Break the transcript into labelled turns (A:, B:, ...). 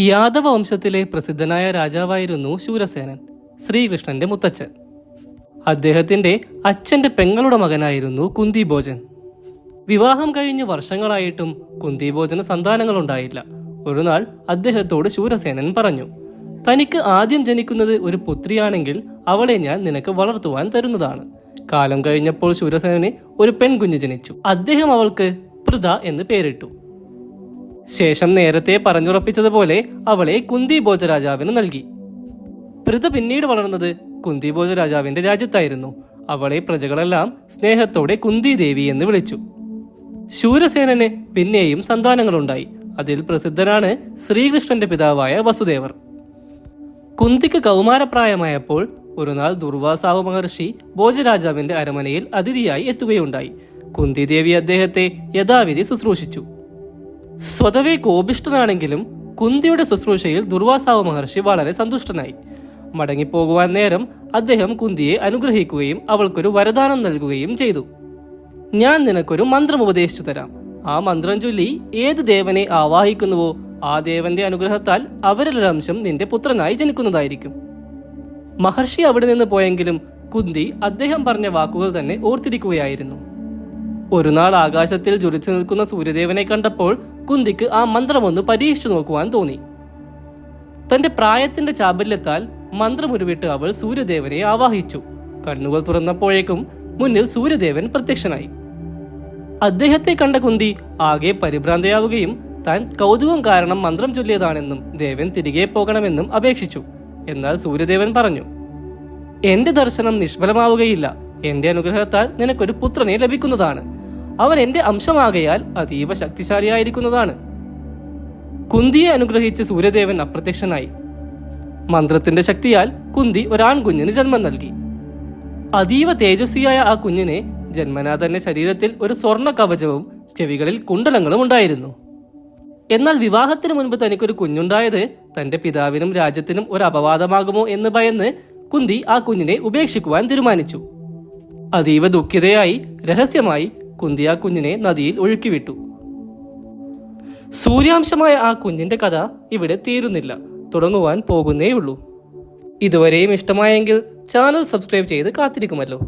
A: യാദവ വംശത്തിലെ പ്രസിദ്ധനായ രാജാവായിരുന്നു ശൂരസേനൻ ശ്രീകൃഷ്ണന്റെ മുത്തച്ഛൻ. അദ്ദേഹത്തിന്റെ അച്ഛന്റെ പെങ്ങളുടെ മകനായിരുന്നു കുന്തിഭോജൻ. വിവാഹം കഴിഞ്ഞ് വർഷങ്ങളായിട്ടും കുന്തിഭോജന് സന്താനങ്ങളുണ്ടായില്ല. ഒരു നാൾ അദ്ദേഹത്തോട് ശൂരസേനൻ പറഞ്ഞു തനിക്ക് ആദ്യം ജനിക്കുന്നത് ഒരു പുത്രിയാണെങ്കിൽ അവളെ ഞാൻ നിനക്ക് വളർത്തുവാൻ തരുന്നതാണ്. കാലം കഴിഞ്ഞപ്പോൾ ശൂരസേനന് ഒരു പെൺകുഞ്ഞ് ജനിച്ചു. അദ്ദേഹം അവൾക്ക് പൃഥ എന്ന് പേരിട്ടു. ശേഷം നേരത്തെ പറഞ്ഞുറപ്പിച്ചതുപോലെ അവളെ കുന്തി ഭോജരാജാവിന് നൽകി. പൃഥ പിന്നീട് വളർന്നത് കുന്തി ഭോജരാജാവിന്റെ രാജ്യത്തായിരുന്നു. അവളെ പ്രജകളെല്ലാം സ്നേഹത്തോടെ കുന്തി ദേവി എന്ന് വിളിച്ചു. ശൂരസേനന് പിന്നെയും സന്താനങ്ങളുണ്ടായി. അതിൽ പ്രസിദ്ധനാണ് ശ്രീകൃഷ്ണന്റെ പിതാവായ വസുദേവർ. കുന്തിക്ക് കൗമാരപ്രായമായപ്പോൾ ഒരുനാൾ ദുർവാസാവ് മഹർഷി ഭോജരാജാവിന്റെ അരമനയിൽ അതിഥിയായി എത്തുകയുണ്ടായി. കുന്തി ദേവി അദ്ദേഹത്തെ യഥാവിധി ശുശ്രൂഷിച്ചു. സ്വതവേ കോപിഷ്ഠനാണെങ്കിലും കുന്തിയുടെ ശുശ്രൂഷയിൽ ദുർവാസാവ് മഹർഷി വളരെ സന്തുഷ്ടനായി. മടങ്ങിപ്പോകുവാൻ നേരം അദ്ദേഹം കുന്തിയെ അനുഗ്രഹിക്കുകയും അവൾക്കൊരു വരദാനം നൽകുകയും ചെയ്തു. ഞാൻ നിനക്കൊരു മന്ത്രം ഉപദേശിച്ചു തരാം. ആ മന്ത്രം ചൊല്ലി ഏത് ദേവനെ ആവാഹിക്കുന്നുവോ ആ ദേവന്റെ അനുഗ്രഹത്താൽ അവരിലൊരംശം നിന്റെ പുത്രനായി ജനിക്കുന്നതായിരിക്കും. മഹർഷി അവിടെ നിന്ന് പോയെങ്കിലും കുന്തി അദ്ദേഹം പറഞ്ഞ വാക്കുകൾ തന്നെ ഓർത്തിരിക്കുകയായിരുന്നു. ഒരു നാൾ ആകാശത്തിൽ ജ്വലിച്ചു നിൽക്കുന്ന സൂര്യദേവനെ കണ്ടപ്പോൾ കുന്തിക്ക് ആ മന്ത്രമൊന്ന് പരീക്ഷിച്ചു നോക്കുവാൻ തോന്നി. തന്റെ പ്രായത്തിന്റെ ചാബല്യത്താൽ മന്ത്രമുരുവിട്ട് അവൾ സൂര്യദേവനെ ആവാഹിച്ചു. കണ്ണുകൾ തുറന്നപ്പോഴേക്കും മുന്നിൽ സൂര്യദേവൻ പ്രത്യക്ഷനായി. അദ്ദേഹത്തെ കണ്ട കുന്തി ആകെ പരിഭ്രാന്തയാവുകയും താൻ കൗതുകം കാരണം മന്ത്രം ചൊല്ലിയതാണെന്നും ദേവൻ തിരികെ പോകണമെന്നും അപേക്ഷിച്ചു. എന്നാൽ സൂര്യദേവൻ പറഞ്ഞു എന്റെ ദർശനം നിഷ്ഫലമാവുകയില്ല. എന്റെ അനുഗ്രഹത്താൽ നിനക്കൊരു പുത്രനെ ലഭിക്കുന്നതാണ്. അവൻ എന്റെ അംശമാകയാൽ അതീവ ശക്തിശാലിയായിരിക്കുന്നതാണ്. കുന്തിയെ അനുഗ്രഹിച്ച സൂര്യദേവൻ അപ്രത്യക്ഷനായി. മന്ത്രത്തിന്റെ ശക്തിയാൽ കുന്തി ഒരാൺകുഞ്ഞിന് ജന്മം നൽകി. അതീവ തേജസ്വിയായ ആ കുഞ്ഞിനെ ജന്മനാ തന്നെ ശരീരത്തിൽ ഒരു സ്വർണ കവചവും ചെവികളിൽ കുണ്ടലങ്ങളും ഉണ്ടായിരുന്നു. എന്നാൽ വിവാഹത്തിന് മുൻപ് തനിക്കൊരു കുഞ്ഞുണ്ടായത് തന്റെ പിതാവിനും രാജ്യത്തിനും ഒരു അപവാദമാകുമോ എന്ന് ഭയന്ന് കുന്തി ആ കുഞ്ഞിനെ ഉപേക്ഷിക്കുവാൻ തീരുമാനിച്ചു. അതീവ ദുഃഖിതയായി രഹസ്യമായി കുന്തി ആ കുഞ്ഞിനെ നദിയിൽ ഒഴുക്കിവിട്ടു. സൂര്യാംശമായ ആ കുഞ്ഞിന്റെ കഥ ഇവിടെ തീരുന്നില്ല. തുടങ്ങുവാൻ പോകുന്നേയുള്ളൂ. ഇതുവരെയും ഇഷ്ടമായെങ്കിൽ ചാനൽ സബ്സ്ക്രൈബ് ചെയ്ത് കാത്തിരിക്കുമല്ലോ.